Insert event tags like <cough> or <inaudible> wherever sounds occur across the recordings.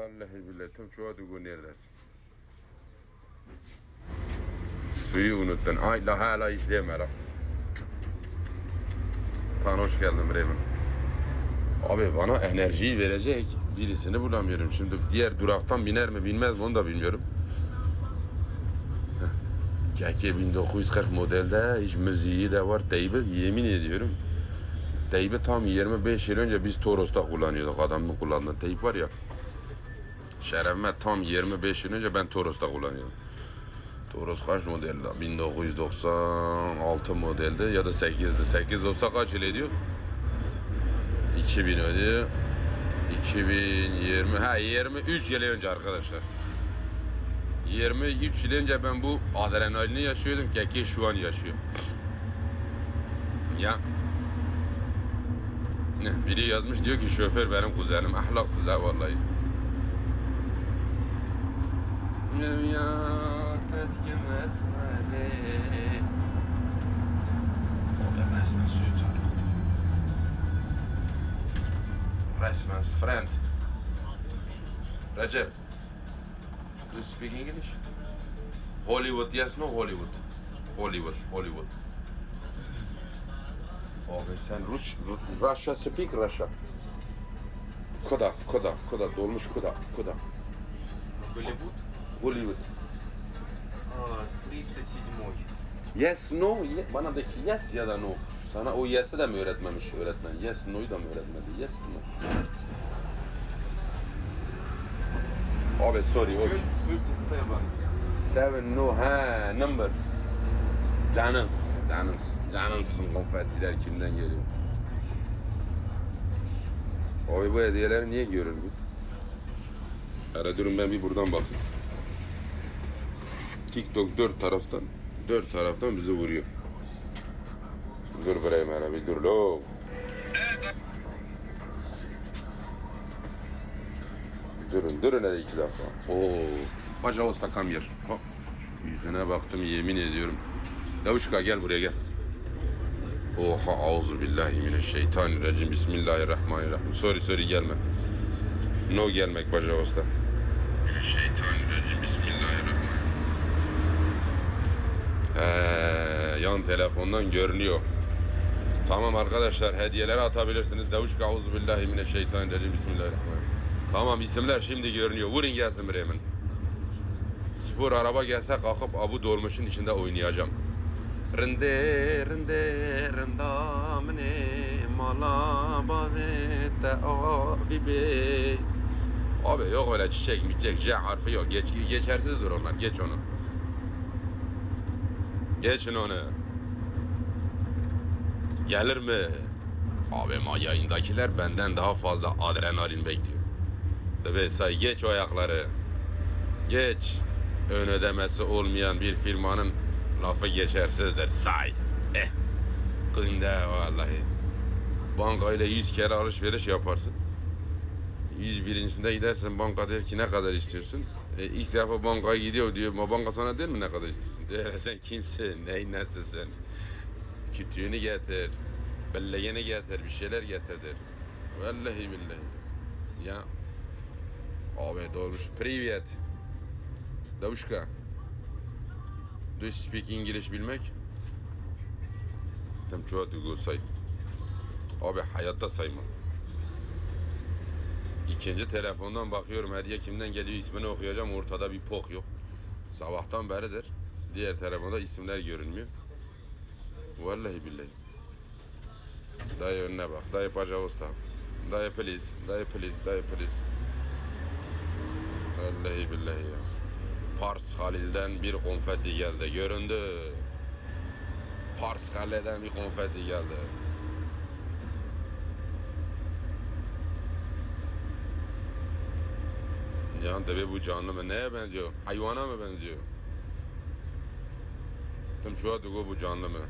Vallahi billahi tam şu adı neredesin? Suyu unuttun. Ay la hala işleyemem. Tan hoş geldin Bremen. Abi bana enerjiyi verecek birisini bulamıyorum. Şimdi diğer duraktan biner mi binmez mi onu da bilmiyorum. Keke 1940 modelde iş müziği de var. Teybi yemin ediyorum. Teybi tam 25 yıl önce biz Toros'ta kullanıyorduk. Adamın kullandığı teyp var ya. Şerefime tam 25 yıl önce ben Toros'ta kullanıyordum. Toros kaç modelde? 1996 modelde ya da 8'di. 8 olsa kaç yıl ediyor? 2000 ödüyor. 2020 ha 23 yıl önce arkadaşlar. 23 yıl önce ben bu adrenalini yaşıyordum. Keki şu an yaşıyor. Ya biri yazmış diyor ki şoför benim kuzenim ahlaksız ha vallahi. Ya tetkin esmeli. O da Resmen suyu Resmen friend. Recep. Do you speak English? Hollywood, yes, no Hollywood. Hollywood, Hollywood. Abi sen Rus, Russia speak Russia. Koda, koda, koda, dolmuş koda, koda. Hollywood. Hollywood. А, 37 Yes, no, ye- bana de ki yes ya da no. Sana o yes'i de mi öğretmemiş öğretmen? Yes, no'yu da mı öğretmedi? Yes, no. Abi sorry, okay. 37. Seven, no, ha, number. Canıms, canıms, canımsın konfettiler kimden geliyor? Abi bu hediyeler niye görülmüyor? Ara durun ben bir buradan bakayım. TikTok dört taraftan, dört taraftan bizi vuruyor. Dur buraya bana bir dur lo. Durun, durun hele iki dakika. Oo, Usta come here. Hop. Yüzüne baktım yemin ediyorum. Yavuşka gel buraya gel. Oha auzu billahi mineşşeytanirracim. Bismillahirrahmanirrahim. Sorry sorry gelme. No gelmek Paşa Usta. Mineşşeytanirracim. Bismillahirrahmanirrahim. Ee, yan telefondan görünüyor. Tamam arkadaşlar hediyeleri atabilirsiniz. Davuşka auzu billahi mineşşeytanirracim. Bismillahirrahmanirrahim. Tamam isimler şimdi görünüyor. Vurun gelsin Bremen. Spor araba gelse kalkıp abu dolmuşun içinde oynayacağım. Rinde rinde rindamne mala bavete avibe Abi yok öyle çiçek miçek C harfi yok. Geç, geçersizdir onlar. Geç onu. Geçin onu. Gelir mi? Abi ma yayındakiler benden daha fazla adrenalin bekliyor. Say geç o ayakları. Geç. Ön ödemesi olmayan bir firmanın lafı geçersizdir. Say. Eh. Kıyında vallahi. Bankayla 100 kere alışveriş yaparsın. 101'incisinde gidersin banka der ki ne kadar istiyorsun? E, ilk defa bankaya gidiyor diyor. Ma banka sana der mi ne kadar istiyorsun? Sen kimsin? Nesin sen? Kütüğünü getir. Belleğini getir. Bir şeyler getir der. Vallahi billahi. Ya. Abi doğruş. Privyet. Davuşka. Do you speak English bilmek? Tam çoğu duygu say. Abi hayatta sayma. İkinci telefondan bakıyorum hediye kimden geliyor ismini okuyacağım ortada bir pok yok. Sabahtan beridir. Diğer telefonda isimler görünmüyor. Vallahi billahi. Dayı önüne bak. Dayı Paşa Usta. Dayı please. Dayı please. Dayı please. Vallahi billahi ya. Pars Halil'den bir konfeti geldi. Göründü. Pars Halil'den bir konfeti geldi. Can tabi bu canlı mı? Neye benziyor? Hayvana mı benziyor? Tam chua to go bu janla me.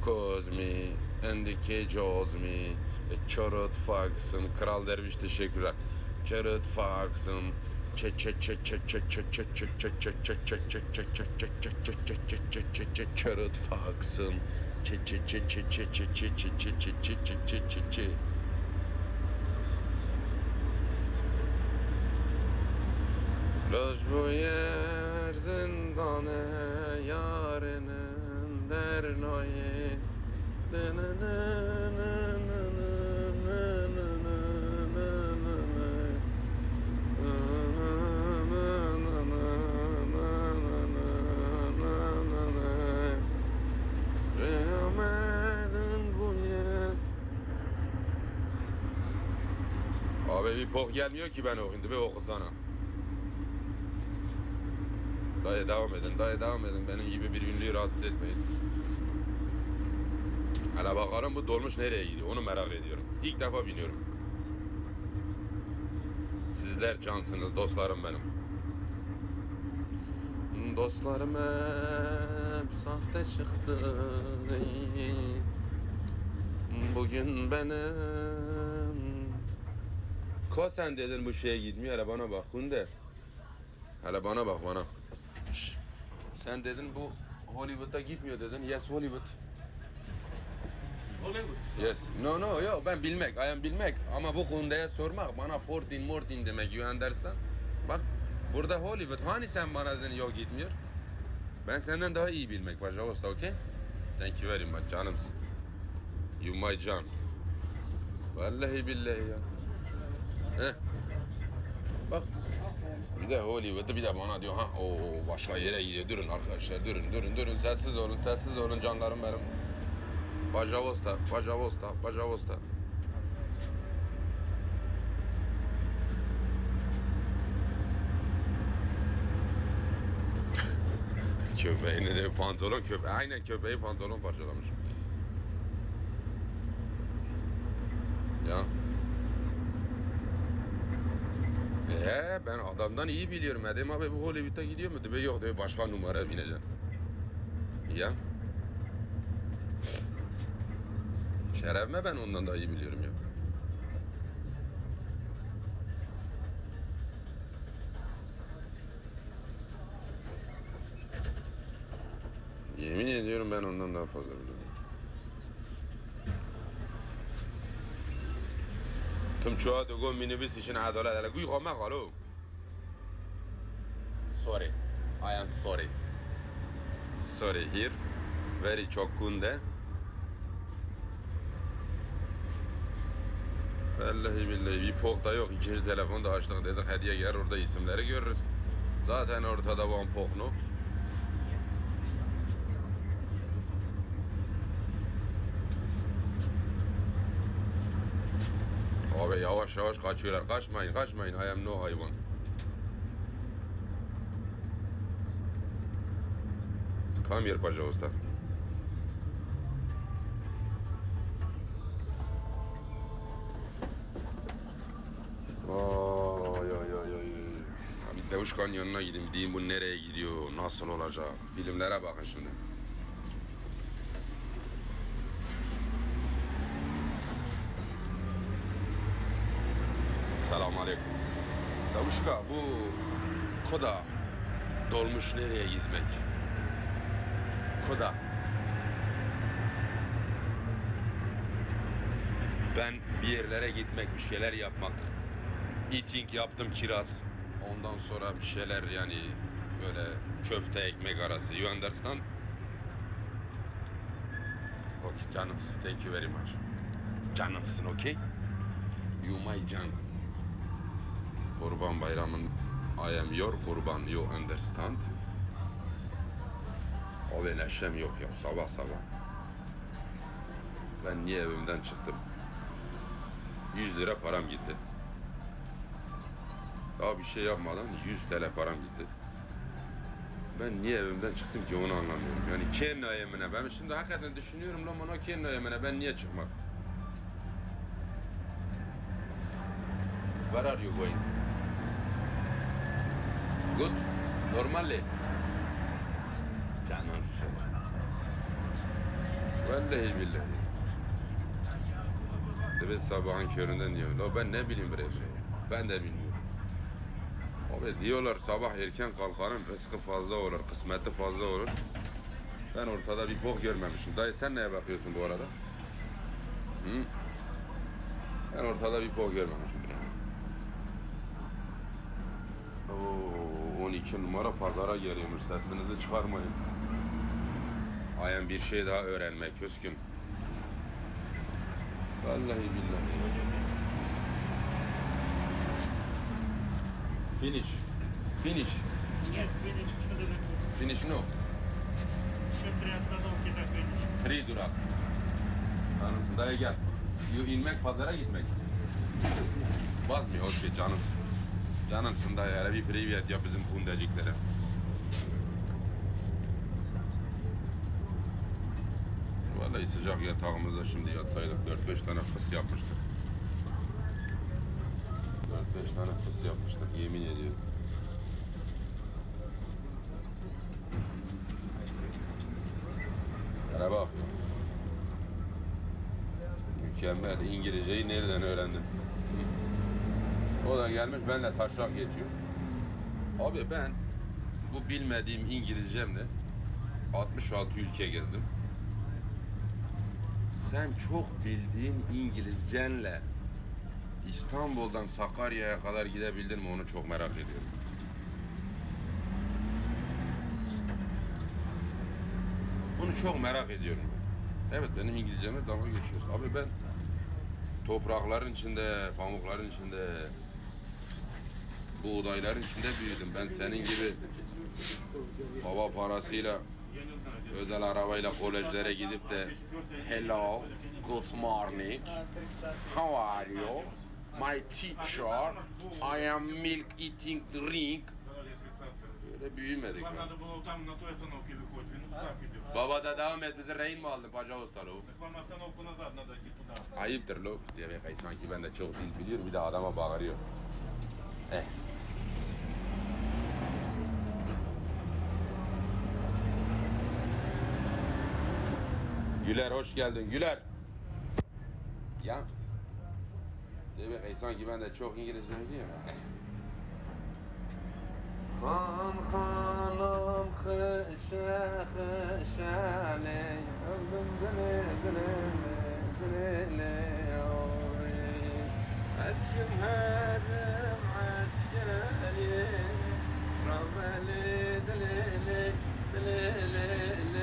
Cause me and the cage holds me. Çarıt Fox'ım. Kral Derviş teşekkürler. Çarıt Fox'ım. Çarıt Fox'ım. Doş bu yer zindanı yer Abi bir pok gelmiyor ki ben okuyayım bir okusana. Dayı devam edin, dayı devam edin. Benim gibi bir ünlüyü rahatsız etmeyin. Hele bakalım bu dolmuş nereye gidiyor onu merak ediyorum. İlk defa biniyorum. Sizler cansınız dostlarım benim. Dostlarım hep sahte çıktı. Bugün benim Ko sen dedin bu şeye gitmiyor hele bana bak Kunde. Hele bana bak bana. Sen dedin bu Hollywood'a gitmiyor dedin. Yes Hollywood. Yes. No no yo ben bilmek. I bilmek. Ama bu Kunde'ye sormak bana 14 14 demek. You understand? Bak burada Hollywood. Hani sen bana dedin yok gitmiyor. Ben senden daha iyi bilmek. Pajavosta okay? Thank you very much canımsın. You my can. Vallahi billahi ya. Heh. Bak. Bir de Hollywood'da bir de bana diyor ha o başka yere gidiyor. Durun arkadaşlar durun durun durun sessiz olun sessiz olun canlarım benim. Pajavosta, Pajavosta, Pajavosta. <laughs> Köpeğini de pantolon köpe aynen köpeği pantolon parçalamış. Ya. Ee, ben adamdan iyi biliyorum. Dedim abi bu Hollywood'a gidiyor mu? Dedi yok dedi başka numara bineceğim. Ya. Şerefme ben ondan daha iyi biliyorum ya. Yemin ediyorum ben ondan daha fazla biliyorum. Tüm çoğa da minibüs için adalet hele. Guy kome kalo. Sorry. I am sorry. Sorry here. Very çok kunde. Vallahi billahi bir pok da yok. İkinci telefonu da açtık dedik hediye gelir orada isimleri görürüz. Zaten ortada van poknu. Abi yavaş yavaş kaçıyorlar. Kaçmayın kaçmayın. I am no hayvan. Come here пожалуйста. Abi Devuşkan yanına gideyim diyeyim bu nereye gidiyor, nasıl olacak. Filmlere bakın şimdi. Selamun Aleyküm. Davuşka bu Koda dolmuş nereye gitmek? Koda. Ben bir yerlere gitmek, bir şeyler yapmak. Eating yaptım kiraz. Ondan sonra bir şeyler yani böyle köfte ekmek arası. You understand? Okay canımsın. Thank you very much. Canımsın okay? You my can. Kurban bayramın I am your kurban. You understand? Ve neşem yok ya sabah sabah. Ben niye evimden çıktım? 100 lira param gitti. Daha bir şey yapmadan 100 TL param gitti. Ben niye evimden çıktım ki onu anlamıyorum. Yani kendi ayemine ben şimdi hakikaten düşünüyorum lan bana kendi ayemine ben niye çıkmak? Where are you going? Good. Normally. Canınsın. Vallahi billahi. Evet sabahın köründen diyor. La ben ne bileyim bre. Ben de bilmiyorum. Abi diyorlar sabah erken kalkanın rızkı fazla olur, kısmeti fazla olur. Ben ortada bir bok görmemişim. Dayı sen neye bakıyorsun bu arada? Hı? Ben ortada bir bok görmemişim. Oo, 12 numara pazara geliyormuş. Sesinizi çıkarmayın. Ayağım bir şey daha öğrenmek küskün. Vallahi billahi. Finish. Finish. Нет, финиш что далеко. Finish no. Еще три остановки до финиша. Free durak. Canımsın dayı gel. Diyor inmek pazara gitmek. Basmıyor okey canım. Canımsın dayı hele bir privyet yap bizim fundeciklere. Vallahi sıcak yatağımızda şimdi yatsaydık 4-5 tane fıs yapmıştık. 4-5 tane fıs yapmıştık yemin ediyorum. Bak ya. Mükemmel. İngilizceyi nereden öğrendim? O da gelmiş benimle taşrak geçiyor. Abi ben bu bilmediğim İngilizcemle 66 ülke gezdim. Sen çok bildiğin İngilizcenle İstanbul'dan Sakarya'ya kadar gidebildin mi onu çok merak ediyorum. Bunu çok merak ediyorum. ben. Evet benim İngilizceme dalga geçiyorsun. Abi ben toprakların içinde, pamukların içinde, buğdayların içinde büyüdüm. Ben senin gibi baba parasıyla özel arabayla kolejlere gidip de Hello, good morning, how are you? my teacher, I am milk eating drink. Böyle büyümedik ben. Baba da devam et bizi rehin mi aldın paca ustalı? Ayıptır lo. Demek ki sanki ben de çok dil biliyorum bir de adama bağırıyor. Eh. Güler hoş geldin Güler. Ya Demek ay sanki ben de çok İngilizce biliyorum. Eh. Han hanım hışa hışale ömrüm dile dile dile dile oy Eskim herim askeri Rameli dile dile dile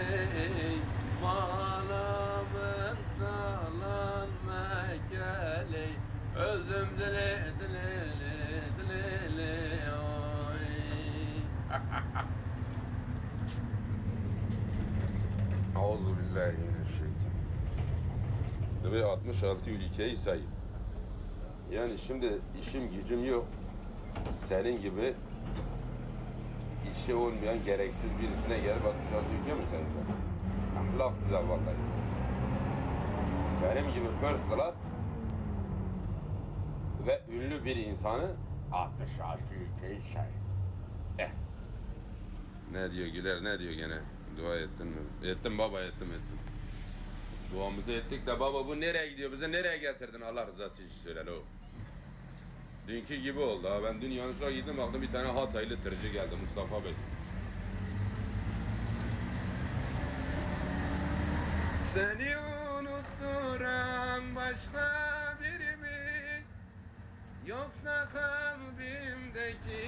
Malamın talan Dile dile dile oy <laughs> Auzu billahi mineşşeytan. Ve 66 ülkeyi say. Yani şimdi işim gücüm yok. Senin gibi işi olmayan gereksiz birisine gelip 66 ülke mi sayacaksın? Ahlaksız vallahi. Benim gibi first class ve ünlü bir insanı 66 ülkeyi say. Eh. Ne diyor Güler ne diyor gene? Dua ettin mi? Ettim baba ettim ettim. Duamızı ettik de baba bu nereye gidiyor? Bizi nereye getirdin Allah rızası için söyle lo. Dünkü gibi oldu. Ben dün yanlışlıkla gittim baktım bir tane Hataylı tırcı geldi Mustafa Bey. Seni unutturan başka? Yoksa kalbimdeki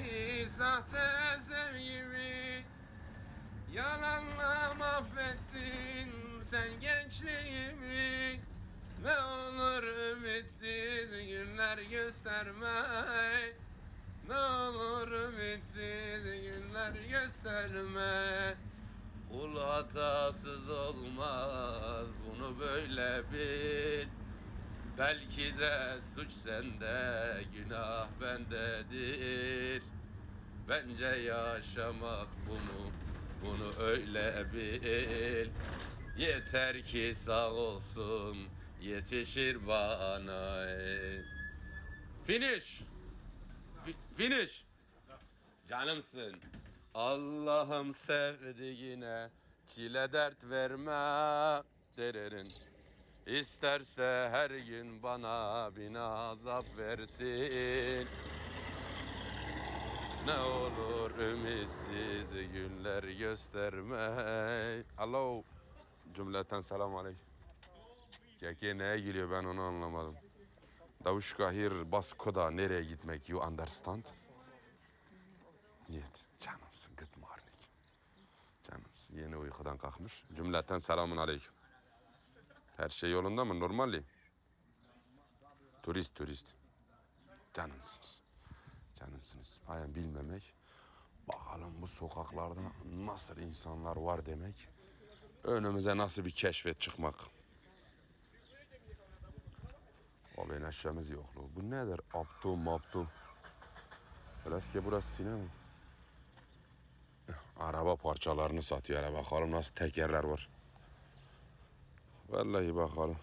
sahte sevgimi Yalanla mahvettin sen gençliğimi. Ne olur ümitsiz günler gösterme. Ne olur ümitsiz günler gösterme. Kul hatasız olmaz bunu böyle bil Belki de suç sende, günah bendedir. Bence yaşamak bunu, bunu öyle bil. Yeter ki sağ olsun, yetişir bana. Finish! Fi- finish! Canımsın. Allah'ım sevdiğine çile dert verme. Dererin. İsterse her gün bana bin azap versin. Ne olur ümitsiz günler gösterme. Alo. Cümleten selam aleyküm. Keke neye geliyor ben onu anlamadım. Davuşkahir Basko'da nereye gitmek you understand? Niyet. Canımsın good morning. Canımsın yeni uykudan kalkmış. Cümleten selamun aleyküm. Her şey yolunda mı? Normali. Turist turist. Canımsınız. Canımsınız. Aynen bilmemek. Bakalım bu sokaklarda nasıl insanlar var demek. Önümüze nasıl bir keşfet çıkmak. O benim eşyamız yok. lo. Bu nedir? Abdum mabdum. Eski burası sinema. Araba parçalarını satıyor. Bakalım nasıl tekerler var. Vallahi bakalım.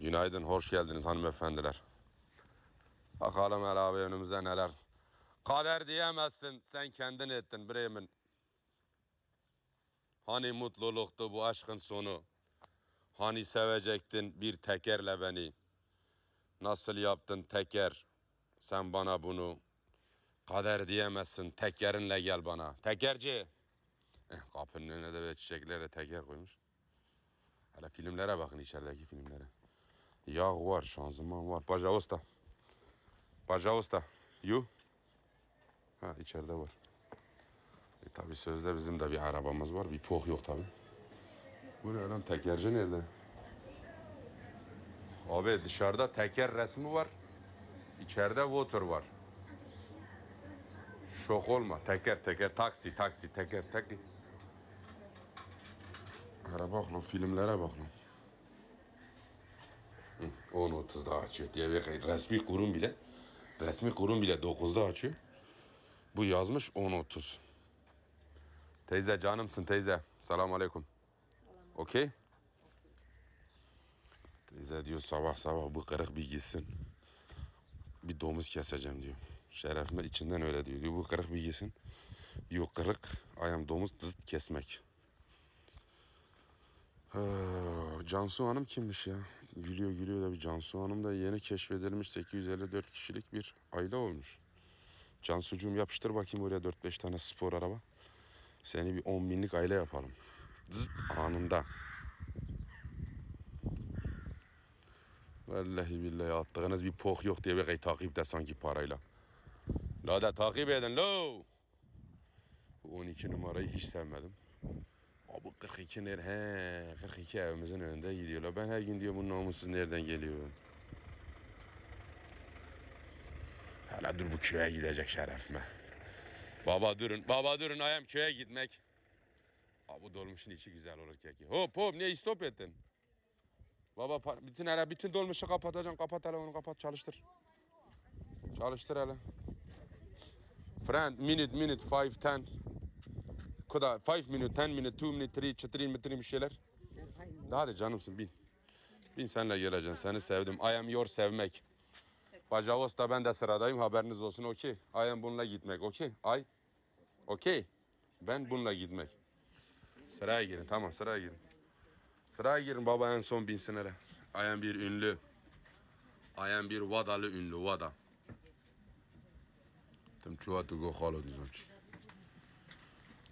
Günaydın, hoş geldiniz hanımefendiler. Bakalım hele abi önümüzde neler. Kader diyemezsin, sen kendin ettin Bremen. Hani mutluluktu bu aşkın sonu? Hani sevecektin bir tekerle beni? Nasıl yaptın teker? Sen bana bunu kader diyemezsin. Tekerinle gel bana. Tekerci. Eh, kapının önüne de böyle çiçeklerle teker koymuş. Hele filmlere bakın içerideki filmlere. Yağ var, şanzıman var. Pajavosta. Pajavosta. You? Ha içeride var. E tabi sözde bizim de bir arabamız var. Bir poh yok tabi. Bu ne lan tekerci nerede? Abi dışarıda teker resmi var. İçeride water var. Şok olma. Teker teker taksi taksi teker teker. Ara bak lan filmlere bak lan. Hı, 10.30'da açıyor diye bir resmi kurum bile resmi kurum bile 9'da açıyor. Bu yazmış 10.30. Teyze canımsın teyze. Selamun aleyküm. Okey. Teyze diyor sabah sabah bu kırık bir gitsin. Bir domuz keseceğim diyor. Şerefime içinden öyle diyor. diyor bu kırık bir gitsin. Yok kırık. Ayağım domuz zıt kesmek. Cansu Hanım kimmiş ya? Gülüyor gülüyor da bir Cansu Hanım da yeni keşfedilmiş 854 kişilik bir aile olmuş. Cansucuğum yapıştır bakayım oraya 4-5 tane spor araba. Seni bir 10 binlik aile yapalım. Zıt anında. Vallahi billahi attığınız bir poh yok diye bir takipte sanki parayla. La da takip edin lo. Bu 12 numarayı hiç sevmedim. Abi 42 ner he 42 evimizin önünde gidiyorlar. Ben her gün diyor bu namussuz nereden geliyor? Hala dur bu köye gidecek şerefime. Baba durun, baba durun ayağım köye gitmek. Abi dolmuşun içi güzel olur keki. Hop hop niye stop ettin? Baba bütün hele bütün dolmuşu kapatacaksın. Kapat hele onu kapat çalıştır. Çalıştır hele. Friend minute minute five ten. Kuda five minute ten minute two minute three three minute three bir şeyler. Daha hadi canımsın bin. Bin senle geleceksin. Seni sevdim. I am your sevmek. Bacavos'ta ben de sıradayım. Haberiniz olsun. Okey. I am bununla gitmek. Okey. Ay. Okey. Ben bununla gitmek. Sıraya girin. Tamam sıraya girin. Sıraya girin baba en son binsin hele. I am bir ünlü. I am bir Vadalı ünlü. Vada. Tym czuła tu go halo znaczy.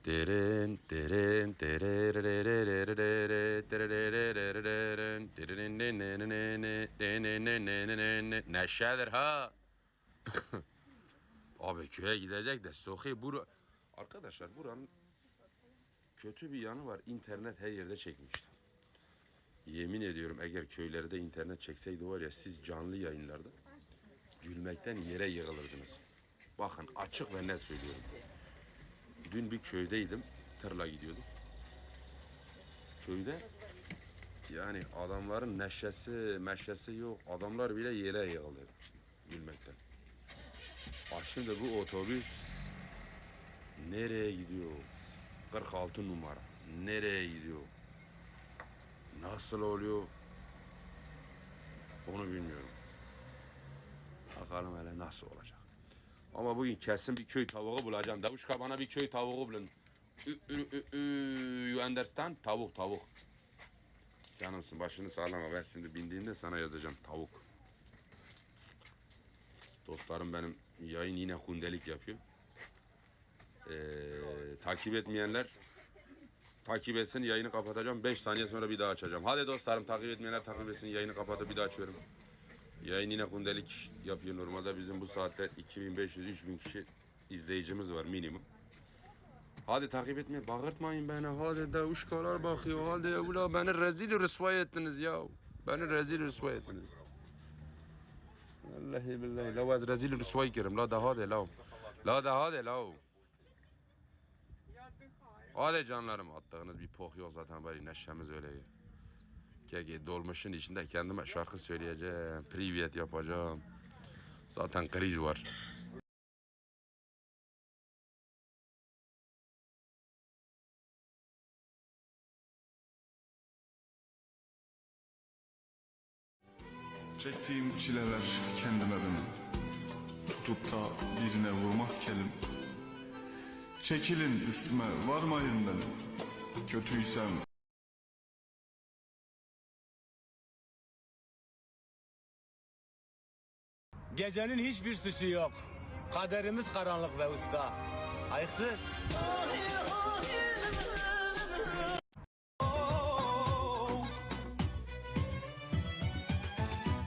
Derin derin derin Neşedir ha. Abi köye gidecek de sohi bura. Arkadaşlar buranın kötü bir yanı var. İnternet her yerde çekmişti. Yemin ediyorum eğer köylerde internet çekseydi var ya siz canlı yayınlarda gülmekten yere yığılırdınız. Bakın açık ve net söylüyorum. Dün bir köydeydim. Tırla gidiyordum. Köyde yani adamların neşesi, meşesi yok. Adamlar bile yere yığıldı gülmekten. Bak şimdi bu otobüs nereye gidiyor? 46 numara. Nereye gidiyor? Nasıl oluyor? Onu bilmiyorum. Bakalım hele nasıl olacak. Ama bugün kesin bir köy tavuğu bulacağım. Davuşka bana bir köy tavuğu bulun. You understand? Tavuk tavuk. Canımsın başını sağlama. Ben şimdi bindiğimde sana yazacağım tavuk. Dostlarım benim yayın yine hundelik yapıyor. Ee, takip etmeyenler takip etsin yayını kapatacağım. 5 saniye sonra bir daha açacağım. Hadi dostlarım takip etmeyenler takip etsin yayını kapatıp bir daha açıyorum. Yayın yine kundelik yapıyor. Normalde bizim bu saatte 2500-3000 kişi izleyicimiz var minimum. Hadi takip etmeyin. Bağırtmayın beni. Hadi de uşkalar bakıyor. Hadi ya ula beni rezil rüsvay ettiniz ya. Beni rezil rüsvay ettiniz. Vallahi billahi. La vaz rezil rüsvay kerim. La da hadi la. La da hadi la. Hadi canlarım attığınız bir pok yok zaten bari neşemiz öyle. Keke dolmuşun içinde kendime şarkı söyleyeceğim. Privyet yapacağım. Zaten kriz var. Çektiğim çileler kendime benim Tutup da birine vurmaz kelim Çekilin üstüme varmayın benim Kötüysem Gecenin hiçbir suçu yok. Kaderimiz karanlık ve usta. Ayıksın.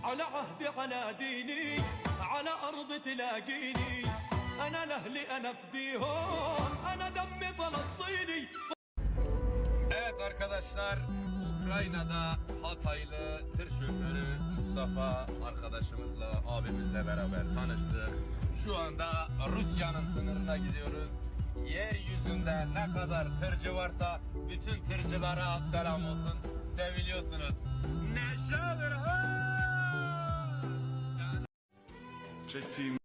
على عهدي على ديني على أرض تلاقيني أنا لأهلي أنا فديهم أنا دمي فلسطيني Evet arkadaşlar Ukrayna'da Hataylı tır şoförü Mustafa arkadaşımızla abimizle beraber tanıştık. Şu anda Rusya'nın sınırına gidiyoruz. Yeryüzünde ne kadar tırcı varsa bütün tırcılara selam olsun. Seviliyorsunuz. Neşedir ha! Çektiğim